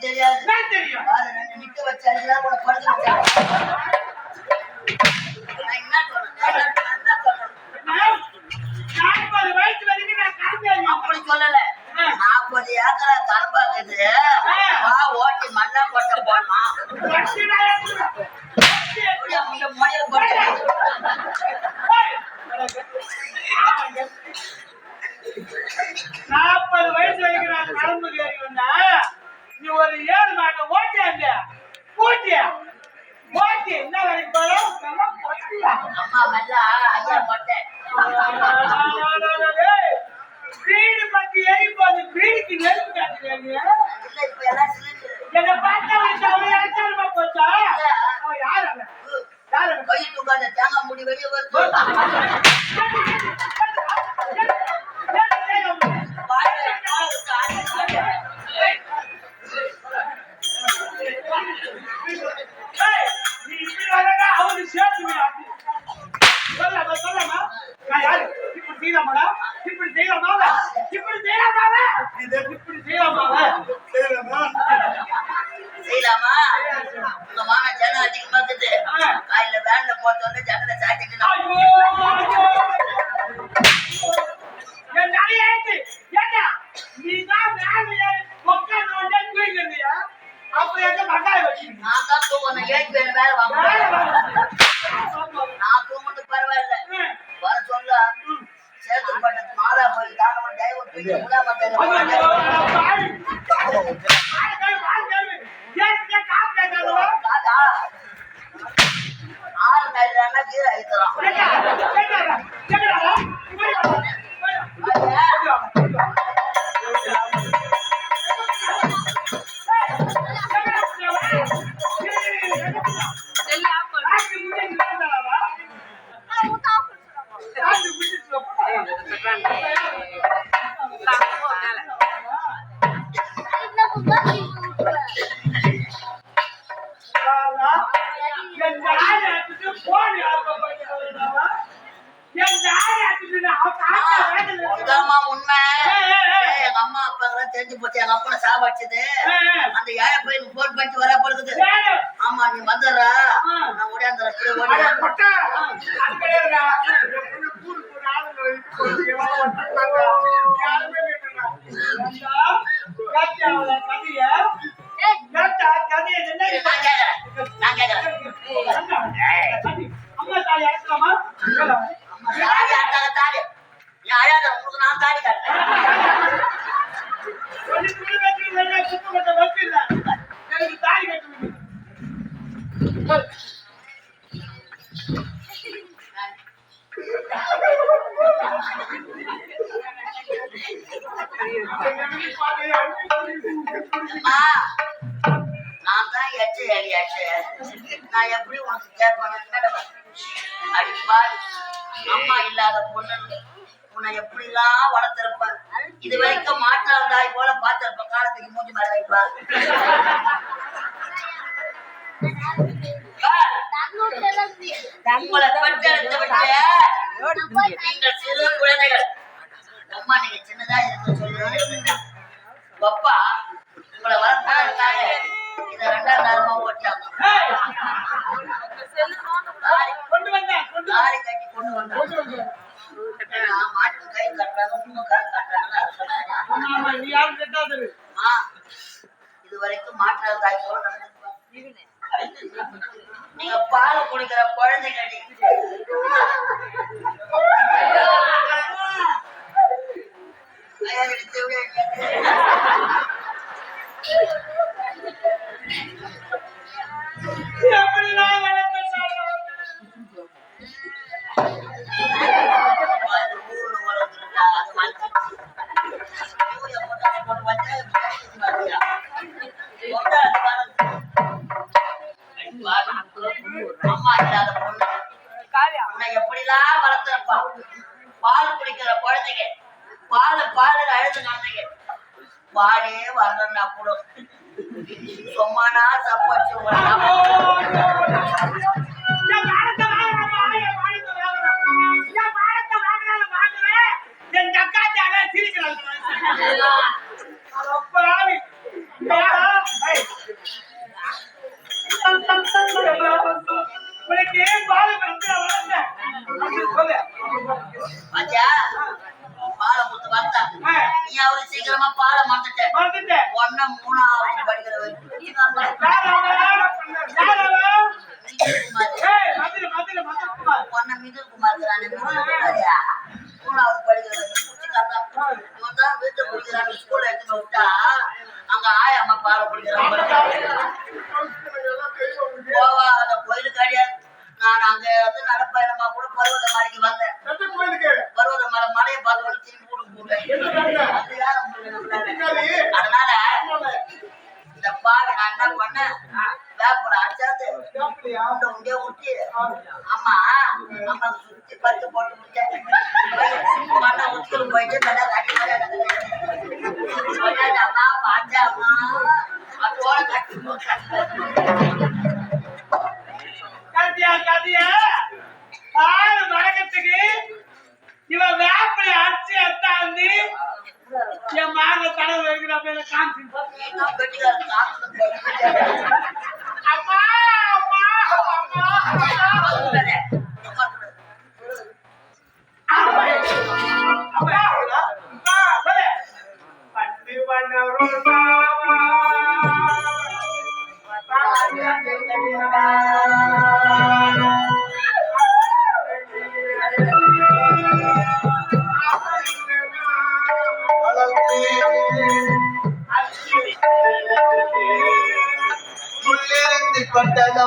தெரியாது. நிக்க வச்சு வரைக்கும் நான் கரும்பேறி அப்படி சொல்லல. நாற்பது ஏக்கரா கரும்பாக்குது ஓட்டி மண்ணா கொட்ட போடலாம் செய்யலாமாடா? இப்படி செய்யலாமாவா? இப்படி செய்யலாமாவா? இப்படி செய்யலாமாவா? செய்யலாமா உங்க மாமன் ஜனம் அதிகமா இருக்குது காலையில வேன்ல போட்டோன்னு ஜனலை சாத்திட்டு ஆறு நல்ல கீரை அழிக்கலாம் போச்சு எங்க அப்பா சாவடிச்சது அந்த ஏழை பையனுக்கு போன் பண்ணிட்டு வர படுக்குது ஆமா நீ வந்துடுறா. நான் ஓடியாந்துற அப்படியே ஓடி நான் கேக்குறேன் நான் கேக்குறேன் அம்மா தாலி அழைக்கலாமா அம்மா, தாலி நீ உங்களுக்கு நான் தாலி கட்டுறேன் கொஞ்சம் துணி கட்டி வெள்ளை குத்து கட்ட வச்சிருந்தேன் எனக்கு தாலி கட்டு அம்மா நான் தான் நான் எப்படி உனக்கு கேட்பேன் அடி பாரு அம்மா இல்லாத பொண்ணு. உன்னை எப்படிலாம் வளர்த்திருப்பேன்? இது வரைக்கும் மாற்றம் தாய் போல பார்த்திருப்ப காலத்துக்கு மூஞ்சி மேல வைப்பா. உங்களை பெற்றெடுத்து விட்டு நீங்கள் சிறு குழந்தைகள். அம்மா நீங்க சின்னதா இருக்க சொல்லி அப்பா உங்களை வளர்த்ததுக்காக இதை ரெண்டாம் ஓட்டாங்க கொண்டு வந்தேன் கொண்டு கொண்டு நீங்க பால் குடிக்கிற குழந்தைங்கடி அம்மா இல்லாத பொண்ணு. உன்னை எப்படிலாம் வளர்த்துறப்பா? பால் குடிக்கிற குழந்தைங்க. பால் பால் அழுது குழந்தைங்க பாலே வரலன்னா கூட. சும்மானா சப்பாச்சு பொண்ணை மூணாவது படிக்கிற வரைக்கும் குமார். மூணாவது படிக்கிற வரைக்கும் வச்சுக்காம. இவன் தான் வீட்டை குடிக்கிறான்னு ஸ்கூல்ல எடுத்துட்டு விட்டா, அங்க ஆயம்மா பாலை குடிக்கிறாங்க. போவாத கோயிலுக்கு கிடையாது. நான் அங்க வந்து நடப்பயணமா கூட பருவத மலைக்கு வந்தேன்? பருவத மலை மலையை பார்த்து திரும்பி போட்டேன் அதனால இந்த பாவி நான் என்ன பண்ணேன்? வேப்பில அடிச்சாந்து சாப்பிடலையா? உண்டை உண்டே ஊத்தி அம்மா அம்மா சுத்தி பத்து போட்டு முடிச்சேன். மண்ணை உச்சியில் போயிட்டு நல்லா கட்டி அம்மா பாஞ்சாமா அதோட கட்டி போட்டேன். அம்மா அம்மா அம்மா. உள்ளிருந்து